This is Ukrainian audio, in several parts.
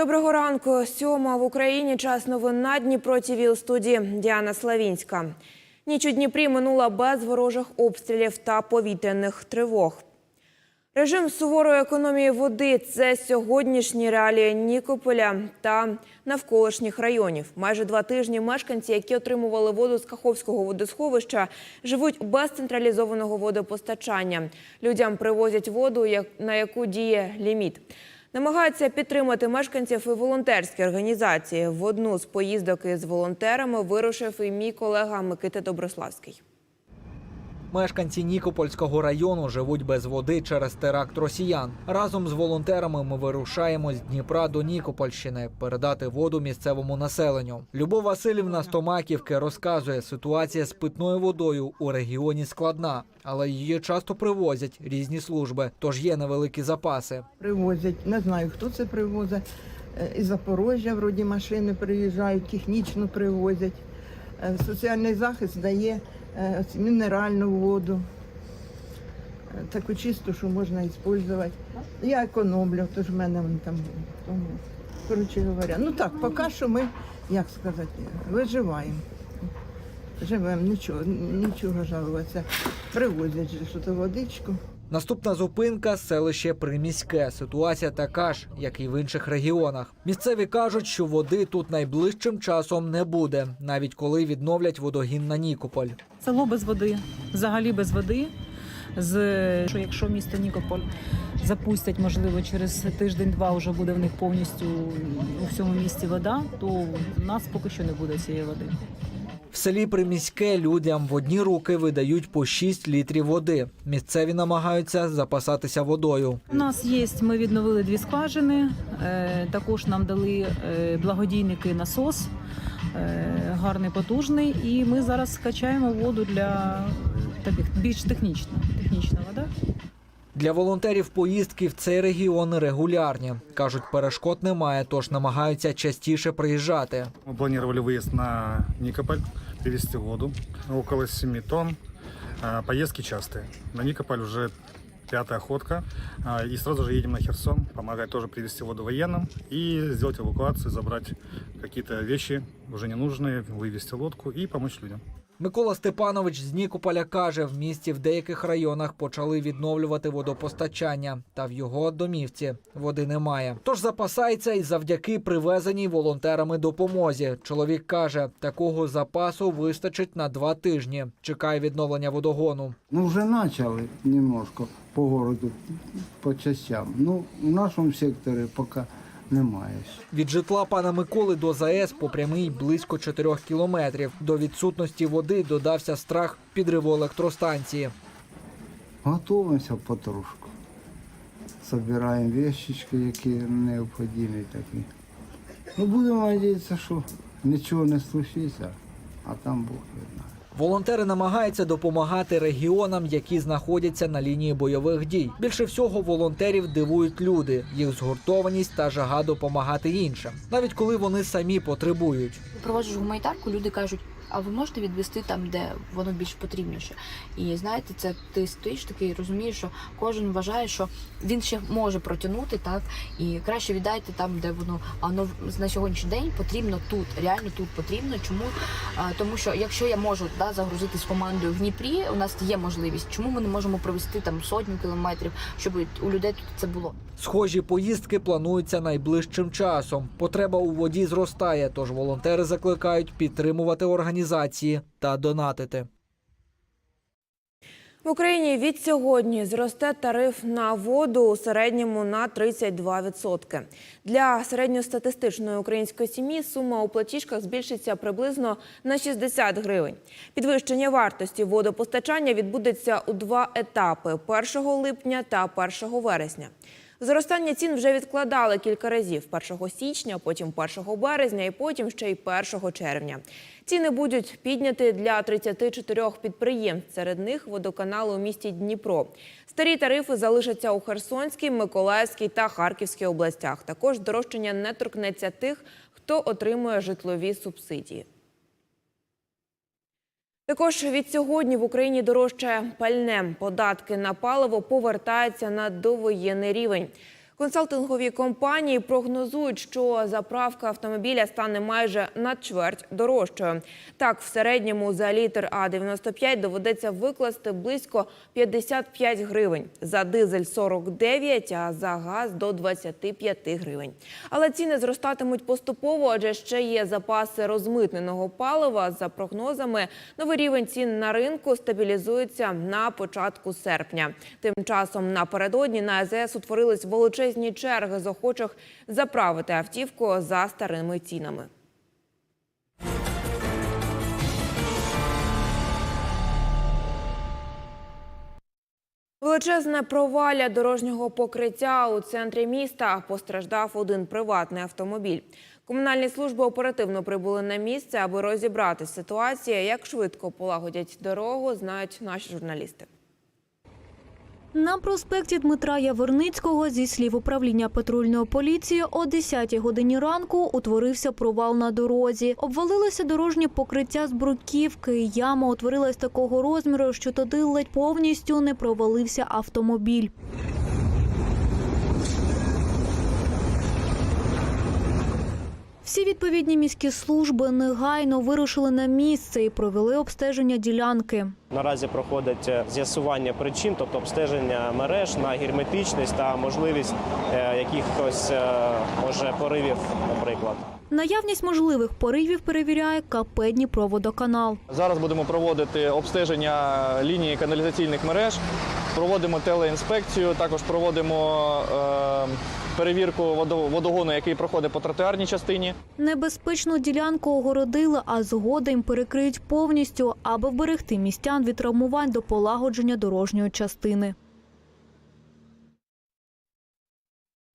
Доброго ранку. Сьома в Україні. Час новин на Дніпро ТІВІ у студії Діана Славінська. Ніч у Дніпрі минула без ворожих обстрілів та повітряних тривог. Режим суворої економії води це сьогоднішні реалії Нікополя та навколишніх районів. Майже два тижні мешканці, які отримували воду з Каховського водосховища, живуть без централізованого водопостачання. Людям привозять воду, на яку діє ліміт. Намагаються підтримати мешканців і волонтерські організації. В одну з поїздок із волонтерами вирушив і мій колега Микита Доброславський. Мешканці Нікопольського району живуть без води через теракт росіян. Разом з волонтерами ми вирушаємо з Дніпра до Нікопольщини передати воду місцевому населенню. Любов Васильівна з Томаківки розказує, ситуація з питною водою у регіоні складна, але її часто привозять різні служби, тож є невеликі запаси. Привозять, не знаю, хто це привозить. Е, Із Запорожжя вроді машини приїжджають, технічно привозять. Е, Соціальний захист дає мінеральну воду. Е, Таку чисту, що можна використовувати. Я економлю, тож в мене вони там. Тому, коротше говоря, ну так, поки що ми, як сказати, виживаємо. Живемо, нічого, нічого жалуватися. Привозять же що водичку. Наступна зупинка селище Приміське. Ситуація така ж, як і в інших регіонах. Місцеві кажуть, що води тут найближчим часом не буде, навіть коли відновлять водогін на Нікополь. Село без води, взагалі без води. З що якщо місто Нікополь запустять, можливо, через тиждень-два вже буде в них повністю у всьому місті вода, то в нас поки що не буде цієї води. В селі Приміське людям в одні руки видають по 6 літрів води. Місцеві намагаються запасатися водою. У нас є, ми відновили дві скважини. е, Також нам дали е, благодійники насос, е, гарний потужний. І ми зараз скачаємо воду для таких більш технічна, технічна вода. Для волонтерів поїздки в цей регіон регулярні. кажуть, перешкод немає, тож намагаються частіше приїжджати. Мы планировали выезд на Никополь, привезти воду, около 7 тонн. А, Поездки частые. На Никополь уже пятая ходка. А, И сразу же едем на Херсон, помогать тоже привезти воду военным и сделать эвакуацию, забрать какие-то вещи уже ненужные, вывести лодку и помочь людям. Микола Степанович з Нікополя каже, в місті в деяких районах почали відновлювати водопостачання, та в його домівці води немає. Тож запасається і завдяки привезеній волонтерами допомозі. Чоловік каже, такого запасу вистачить на два тижні. Чекає відновлення водогону. Ну, вже почали немножко по городу, по частям. Ну, в нашому секторі поки немає. Від житла пана Миколи до ЗАЕС по прямий близько 4 кілометрів. До відсутності води додався страх підриву електростанції. Готуємося потрошку. Собираємо вещички, які необхідні такі. Ну, будемо сподіватися, що нічого не случиться, а там Бог знає. Волонтери намагаються допомагати регіонам, які знаходяться на лінії бойових дій. Більше всього волонтерів дивують люди, їх згуртованість та жага допомагати іншим, навіть коли вони самі потребують. проводжу гуманітарку, люди кажуть, а ви можете відвести там, де воно більш потрібніше. І знаєте, це ти стоїш такий, розумієш, що кожен вважає, що він ще може протягнути, так і краще віддайте там, де воно воно на сьогоднішній день потрібно тут, реально тут потрібно. Чому? А, тому що якщо я можу да, загрузитись командою в Дніпрі, у нас є можливість. Чому ми не можемо провести там сотню кілометрів, щоб у людей тут це було? Схожі поїздки плануються найближчим часом. Потреба у воді зростає, тож волонтери закликають підтримувати організації та донатити. В Україні від сьогодні зросте тариф на воду у середньому на 32%. Для середньостатистичної української сім'ї сума у платіжках збільшиться приблизно на 60 гривень. Підвищення вартості водопостачання відбудеться у два етапи – 1 липня та 1 вересня. Зростання цін вже відкладали кілька разів – 1 січня, потім 1 березня і потім ще й 1 червня. Ціни будуть підняті для 34 підприємств, серед них водоканали у місті Дніпро. Старі тарифи залишаться у Херсонській, Миколаївській та Харківській областях. Також здорожчання не торкнеться тих, хто отримує житлові субсидії. Також від сьогодні в Україні дорожчає пальне. Податки на паливо повертаються на довоєнний рівень. Консалтингові компанії прогнозують, що заправка автомобіля стане майже на чверть дорожчою. Так, в середньому за літр А95 доведеться викласти близько 55 гривень, за дизель 49, а за газ до 25 гривень. Але ціни зростатимуть поступово, адже ще є запаси розмитненого палива. За прогнозами, новий рівень цін на ринку стабілізується на початку серпня. Тим часом напередодні на АЗС утворились величезні черги з охочих заправити автівку за старими цінами. Величезне провалля дорожнього покриття у центрі міста постраждав один приватний автомобіль. Комунальні служби оперативно прибули на місце, аби розібрати ситуацію. Як швидко полагодять дорогу, знають наші журналісти. На проспекті Дмитра Яворницького зі слів управління патрульної поліції о 10 годині ранку утворився провал на дорозі. Обвалилося дорожнє покриття з бруківки. Яма утворилась такого розміру, що туди ледь повністю не провалився автомобіль. Всі відповідні міські служби негайно вирушили на місце і провели обстеження ділянки. Наразі проходить е, з'ясування причин, тобто обстеження мереж на герметичність та можливість е, якихось е, може поривів, наприклад. Наявність можливих поривів перевіряє КП «Дніпроводоканал». Зараз будемо проводити обстеження лінії каналізаційних мереж, проводимо телеінспекцію, також проводимо е, перевірку водо- водогону, який проходить по тротуарній частині. Небезпечну ділянку огородили, а згодом перекриють повністю, аби вберегти містян від травмувань до полагодження дорожньої частини.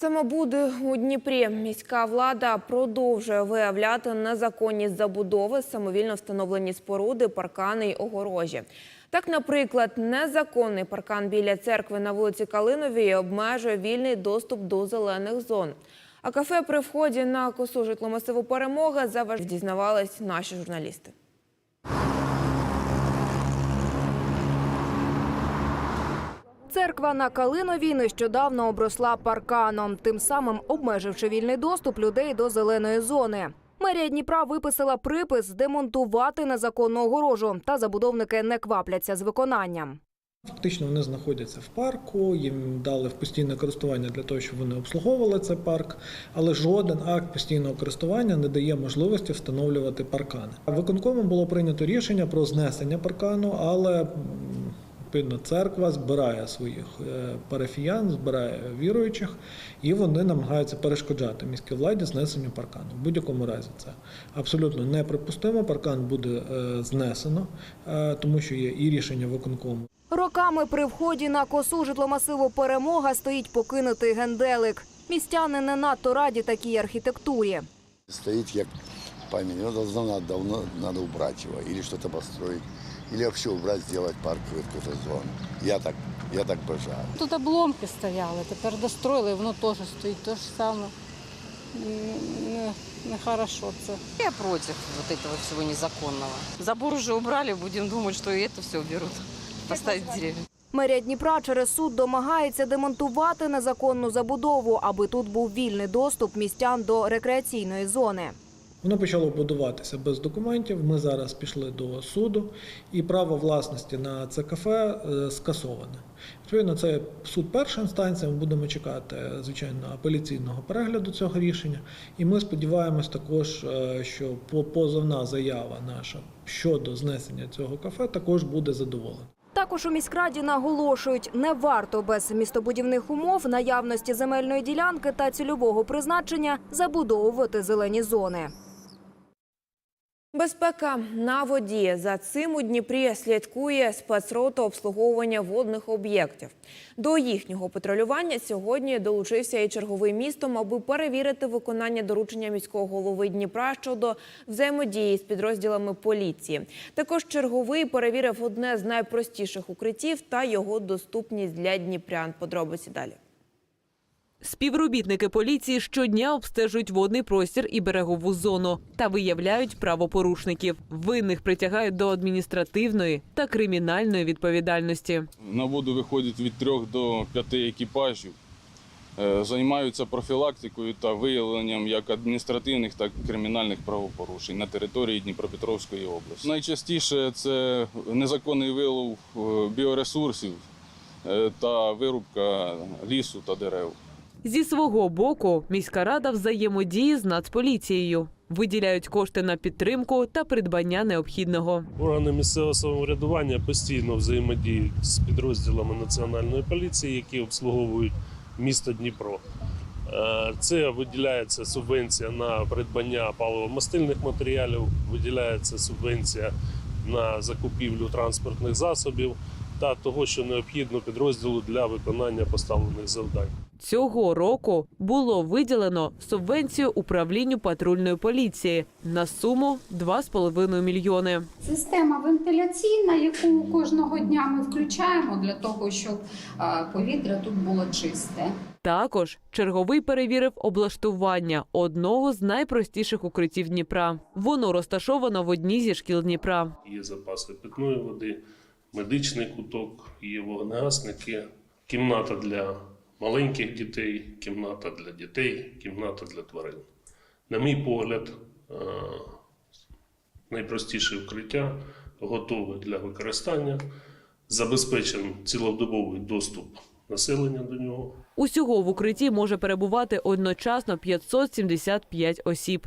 Самобуди у Дніпрі міська влада продовжує виявляти незаконність забудови, самовільно встановлені споруди, паркани й огорожі. Так, наприклад, незаконний паркан біля церкви на вулиці Калиновій обмежує вільний доступ до зелених зон. А кафе при вході на косу житломасиву перемога заваж дізнавались наші журналісти. Церква на Калиновій нещодавно обросла парканом, тим самим обмеживши вільний доступ людей до зеленої зони. Мерія Дніпра виписала припис демонтувати незаконну огорожу, та забудовники не квапляться з виконанням. Фактично вони знаходяться в парку, їм дали в постійне користування для того, щоб вони обслуговували цей парк, але жоден акт постійного користування не дає можливості встановлювати паркани. Виконкомом було прийнято рішення про знесення паркану, але відповідно церква збирає своїх е, парафіян, збирає віруючих, і вони намагаються перешкоджати міській владі знесенню паркану. В будь-якому разі це абсолютно неприпустимо. Паркан буде е, знесено, е, тому що є і рішення виконкому. Роками при вході на косу житломасиву перемога стоїть покинутий генделик. Містяни не надто раді такій архітектурі. Стоит як память. Его давно надо убрать его. Или что-то построить. Или вообще убрать, сделать парковую какую-то зону. Я так, я так бажаю. Тут обломки стояли, тепер достроїли, воно теж стоїть те ж саме. Не, нехорошо це. Я против вот этого всего незаконного. Забор уже убрали, будем думать, что и это все уберут. Поставить деревья. Мерія Дніпра через суд домагається демонтувати незаконну забудову, аби тут був вільний доступ містян до рекреаційної зони. Воно почало будуватися без документів. Ми зараз пішли до суду, і право власності на це кафе е, скасоване. Відповідно, це суд першої інстанції. Ми будемо чекати, звичайно, апеляційного перегляду цього рішення. І ми сподіваємось також, е, що по- позовна заява наша щодо знесення цього кафе також буде задоволена. Також у міськраді наголошують, не варто без містобудівних умов, наявності земельної ділянки та цільового призначення забудовувати зелені зони. Безпека на воді. За цим у Дніпрі слідкує спецрота обслуговування водних об'єктів. До їхнього патрулювання сьогодні долучився і черговий містом, аби перевірити виконання доручення міського голови Дніпра щодо взаємодії з підрозділами поліції. Також черговий перевірив одне з найпростіших укриттів та його доступність для дніпрян. Подробиці далі. Співробітники поліції щодня обстежують водний простір і берегову зону та виявляють правопорушників. Винних притягають до адміністративної та кримінальної відповідальності. На воду виходить від трьох до п'яти екіпажів. е, займаються профілактикою та виявленням як адміністративних, так і кримінальних правопорушень на території Дніпропетровської області. Найчастіше це незаконний вилов е, біоресурсів е, та вирубка лісу та дерев. Зі свого боку, міська рада взаємодіє з Нацполіцією. Виділяють кошти на підтримку та придбання необхідного. Органи місцевого самоврядування постійно взаємодіють з підрозділами національної поліції, які обслуговують місто Дніпро. Е, Це виділяється субвенція на придбання паливомастильних матеріалів, виділяється субвенція на закупівлю транспортних засобів та того, що необхідно підрозділу для виконання поставлених завдань. Цього року було виділено субвенцію управлінню патрульної поліції на суму 2,5 мільйони. Система вентиляційна, яку кожного дня ми включаємо для того, щоб повітря тут було чисте. Також черговий перевірив облаштування одного з найпростіших укриттів Дніпра. Воно розташовано в одній зі шкіл Дніпра. Є запаси питної води, медичний куток, є вогнегасники, кімната для маленьких дітей, кімната для дітей, кімната для тварин. На мій погляд, е, найпростіше укриття готове для використання, забезпечений цілодобовий доступ населення до нього. Усього в укритті може перебувати одночасно 575 осіб.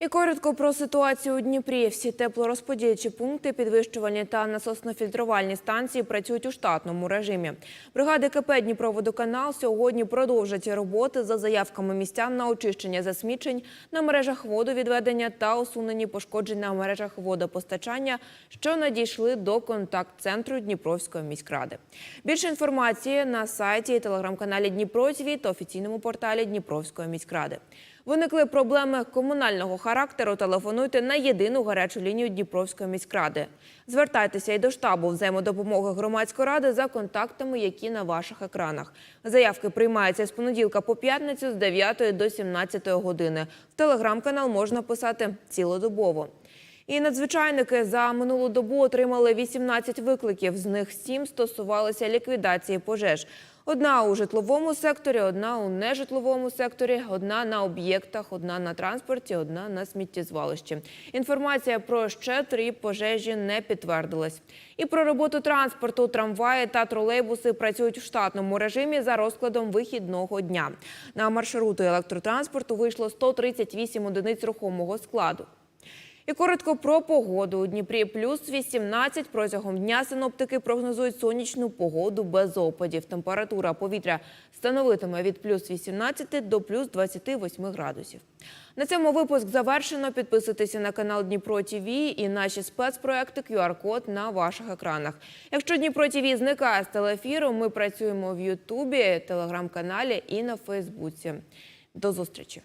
І коротко про ситуацію у Дніпрі. Всі теплорозподільчі пункти, підвищувальні та насосно-фільтрувальні станції працюють у штатному режимі. Бригади КП «Дніпроводоканал» сьогодні продовжать роботи за заявками містян на очищення засмічень на мережах водовідведення та усунені пошкоджень на мережах водопостачання, що надійшли до контакт-центру Дніпровської міськради. Більше інформації на сайті і телеграм-каналі Дніпро ТВ та офіційному порталі Дніпровської міськради. Виникли проблеми комунального характеру. Телефонуйте на єдину гарячу лінію Дніпровської міськради. Звертайтеся і до штабу взаємодопомоги громадської ради за контактами, які на ваших екранах. Заявки приймаються з понеділка по п'ятницю з 9 до 17 години. В телеграм-канал можна писати цілодобово. І надзвичайники за минулу добу отримали 18 викликів. З них 7 стосувалися ліквідації пожеж. Одна у житловому секторі, одна у нежитловому секторі, одна на об'єктах, одна на транспорті, одна на сміттєзвалищі. Інформація про ще три пожежі не підтвердилась. І про роботу транспорту, трамваї та тролейбуси працюють в штатному режимі за розкладом вихідного дня. На маршрути електротранспорту вийшло 138 одиниць рухомого складу. І коротко про погоду. У Дніпрі плюс 18. Протягом дня синоптики прогнозують сонячну погоду без опадів. Температура повітря становитиме від плюс 18 до плюс 28 градусів. На цьому випуск завершено. Підписуйтеся на канал Дніпро ТВ і наші спецпроекти QR-код на ваших екранах. Якщо Дніпро ТВ зникає з телефіру, ми працюємо в Ютубі, телеграм-каналі і на Фейсбуці. До зустрічі!